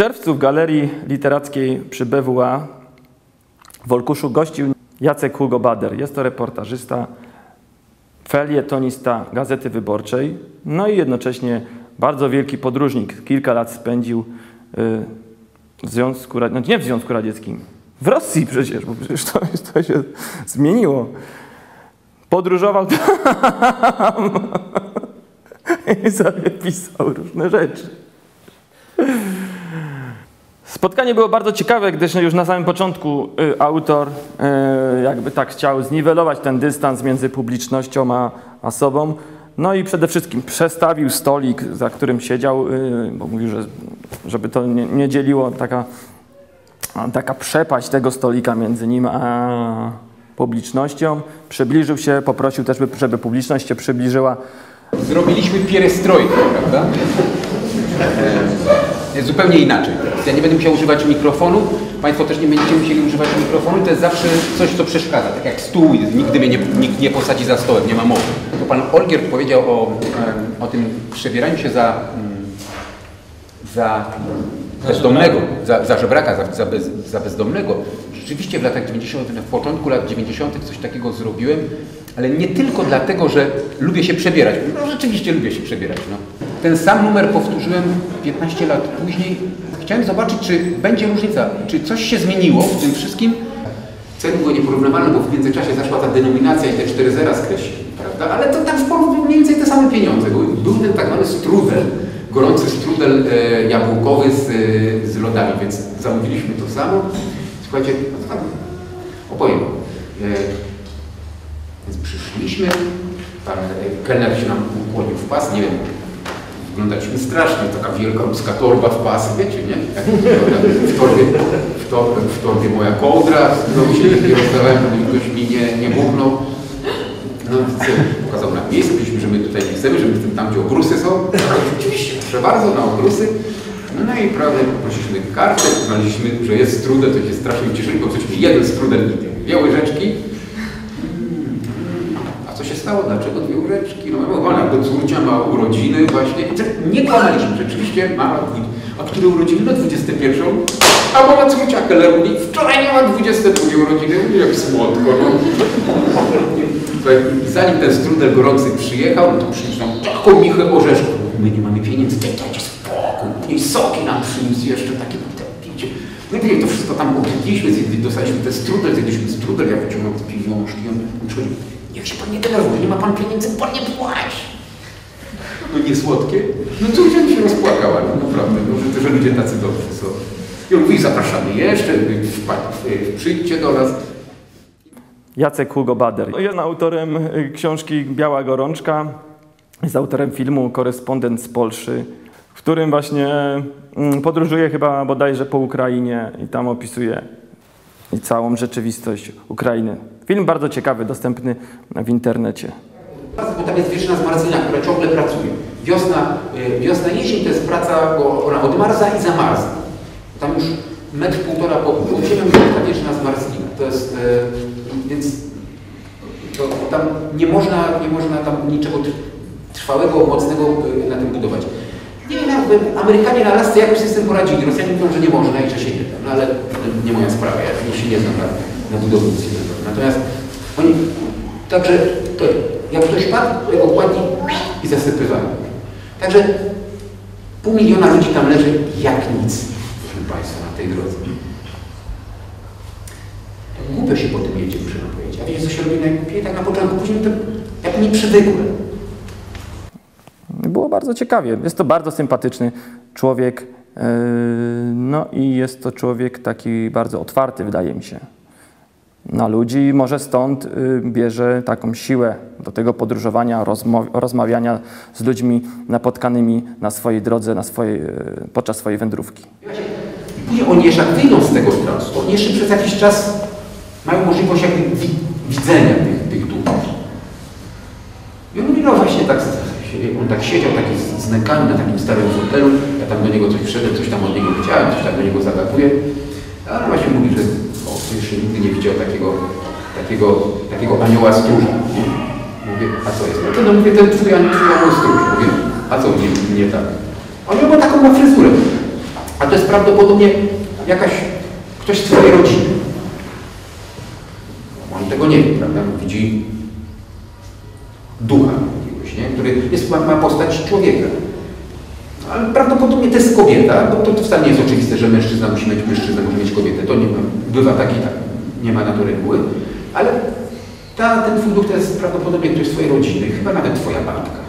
czerwcu w Galerii Literackiej przy BWA w Olkuszu gościł Jacek Hugo Bader. Jest to reportażysta, felietonista Gazety Wyborczej, no i jednocześnie bardzo wielki podróżnik. Kilka lat spędził y, w Związku Radzieckim, no nie w Związku Radzieckim, w Rosji przecież, bo przecież to, to się zmieniło. Podróżował tam i sobie pisał różne rzeczy. Spotkanie było bardzo ciekawe, gdyż już na samym początku y, autor y, jakby tak chciał zniwelować ten dystans między publicznością a, a sobą. No i przede wszystkim przestawił stolik, za którym siedział, y, bo mówił, że żeby to nie, nie dzieliło taka, taka przepaść tego stolika między nim a publicznością. Przybliżył się, poprosił też, żeby publiczność się przybliżyła. Zrobiliśmy pierestrojkę, prawda? E, zupełnie inaczej. Ja nie będę musiał używać mikrofonu, Państwo też nie będziecie musieli używać mikrofonu, to jest zawsze coś, co przeszkadza, tak jak stół, nigdy mnie nie, nikt nie posadzi za stołem, nie ma mowy. To Pan Olgierd powiedział o, o tym przebieraniu się za, mm, za bezdomnego, za, za żebraka, za, za, bez, za bezdomnego. Rzeczywiście w latach 90., w początku lat 90. coś takiego zrobiłem, ale nie tylko dlatego, że lubię się przebierać. No rzeczywiście lubię się przebierać. No. Ten sam numer powtórzyłem 15 lat później. Chciałem zobaczyć, czy będzie różnica, czy coś się zmieniło w tym wszystkim. Ceny były nieporównywalne, bo w międzyczasie zaszła ta denominacja i te cztery zera skreślili, prawda? Ale to tam w mniej więcej te same pieniądze były. Był ten tak zwany strudel, gorący strudel e, jabłkowy z, z lodami, więc zamówiliśmy to samo. Słuchajcie, no to tak opowiem. E, więc przyszliśmy, pan e, kelner się nam ukłonił w pas, nie wiem, wyglądaliśmy strasznie, taka wielka ruska torba w pas, wiecie, nie? W torbie, w torbie, w torbie moja kołdra, którą się nie rozdawałem, ktoś mi nie, nie buchnął. No, pokazał nam miejsce, powiedzieliśmy, że my tutaj nie chcemy, że my tam, gdzie ogrusy są. No, oczywiście, proszę bardzo, na ogrusy. No i prawda, poprosiliśmy kartę, znaleźliśmy, że jest strudel, to się strasznie ucieszyli, bo coś mi jeden strudel i dwie łyżeczki. A co się stało? Dlaczego łyżeczki? No, ona do córcia ma urodziny właśnie. Nie kłamaliśmy, rzeczywiście mama, a które urodziny? No 21. A mama córcia Keller mówi, wczoraj miała 22 urodziny. Jak słodko, no. Zanim ten strudel gorący przyjechał, no to przyniósł nam taką michę orzeszków. My nie mamy pieniędzy, dajcie spokój. I soki nam przyniósł jeszcze takie. No i wiem, to wszystko tam objedliśmy, dostaliśmy ten strudel, zjedliśmy strudel, ja wyciągnął te pieniążki, on przychodzi, niech się pan nie denerwuje, nie ma pan pieniędzy, pan nie płaci. No nie słodkie? No cóż, ja się rozpłakała, no naprawdę, no, że, że ludzie tacy dobrzy są. I on mówi, zapraszamy jeszcze, przyjdźcie do nas. Jacek Hugo Bader. Jest autorem książki Biała Gorączka, jest autorem filmu Korespondent z Polszy, w którym właśnie podróżuje chyba bodajże po Ukrainie i tam opisuje całą rzeczywistość Ukrainy. Film bardzo ciekawy, dostępny w internecie. Bo tam jest wieczna zmarzlina, która ciągle pracuje. Wiosna, wiosna jesień to jest praca, bo ona odmarza i zamarza. Tam już metr, półtora po ziemią jest ta wieczna zmarzlina. To jest, więc to, tam nie można, nie można tam niczego trwałego, mocnego na tym budować. Nie wiem, Amerykanie na Alasce jakoś się z tym poradzili. Rosjanie mówią, że nie można i że się nie da. No ale nie moja sprawa, ja się nie znam na, budownictwie. Natomiast oni, także to, jak ktoś padł, to go kładli i zasypywali. Także pół miliona ludzi tam leży jak nic, proszę Państwa, na tej drodze. Głupio się po tym jedzie, muszę powiedzieć. A wiecie, co się robi najgłupiej? Tak na początku, później to jak nie przywykłem. Było bardzo ciekawie. Jest to bardzo sympatyczny człowiek. No i jest to człowiek taki bardzo otwarty, wydaje mi się, na ludzi i może stąd bierze taką siłę do tego podróżowania, rozmawiania z ludźmi napotkanymi na swojej drodze, na swojej, podczas swojej wędrówki. I później oni jeszcze wyjdą z tego transu, oni jeszcze przez jakiś czas mają możliwość jakby widzenia tych, tych duchów. I on mówi, no właśnie tak on tak siedział taki znękany na takim starym fotelu, ja tam do niego coś wszedłem, coś tam od niego chciałem, coś tam do niego zagaduję. A on właśnie mówi, że o, jeszcze nigdy nie widział takiego, takiego, takiego anioła stróża. Mówię, a co jest? No to no mówię, ten twój anioł, stróż. Mówię, a co nie, nie tak? On miał taką ma fryzurę. A to jest prawdopodobnie jakaś, ktoś z twojej rodziny. On tego nie wie, prawda? Widzi ducha jakiegoś, nie? który jest, ma, ma postać człowieka. Ale prawdopodobnie to jest kobieta, bo to, to wcale nie jest oczywiste, że mężczyzna musi mieć mężczyznę, może mieć kobietę. To nie ma, bywa tak i tak, nie ma na to reguły. Ale ta, ten twój duch to jest prawdopodobnie ktoś z twojej rodziny, chyba nawet twoja babka.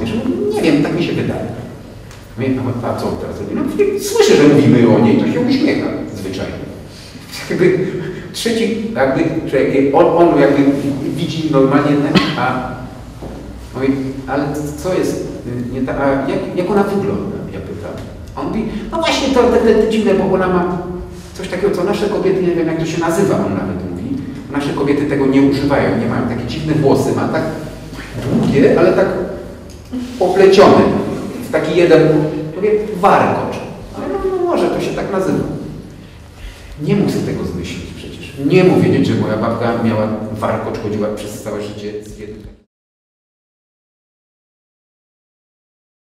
Wiesz? No, Nie wiem, tak mi się wydaje. Mówię, a, a co teraz robi? No, słyszę, że mówimy o niej, to się uśmiecha zwyczajnie. Jakby trzeci, jakby, jakby on, on jakby widzi normalnie a mówi, ale co jest, y, nie a jak, jak ona wygląda? Ja pytam. On mówi, no właśnie to te, te dziwne, bo ona ma coś takiego, co nasze kobiety, nie wiem jak to się nazywa, on nawet mówi. Nasze kobiety tego nie używają, nie mają takie dziwne włosy, ma tak długie, ale tak oplecione. W taki jeden, mówię, warkocz. Ale no, no może to się tak nazywa. Nie sobie tego zmyślić przecież. Nie wiedzieć, że moja babka miała warkocz, chodziła przez całe życie z jednym.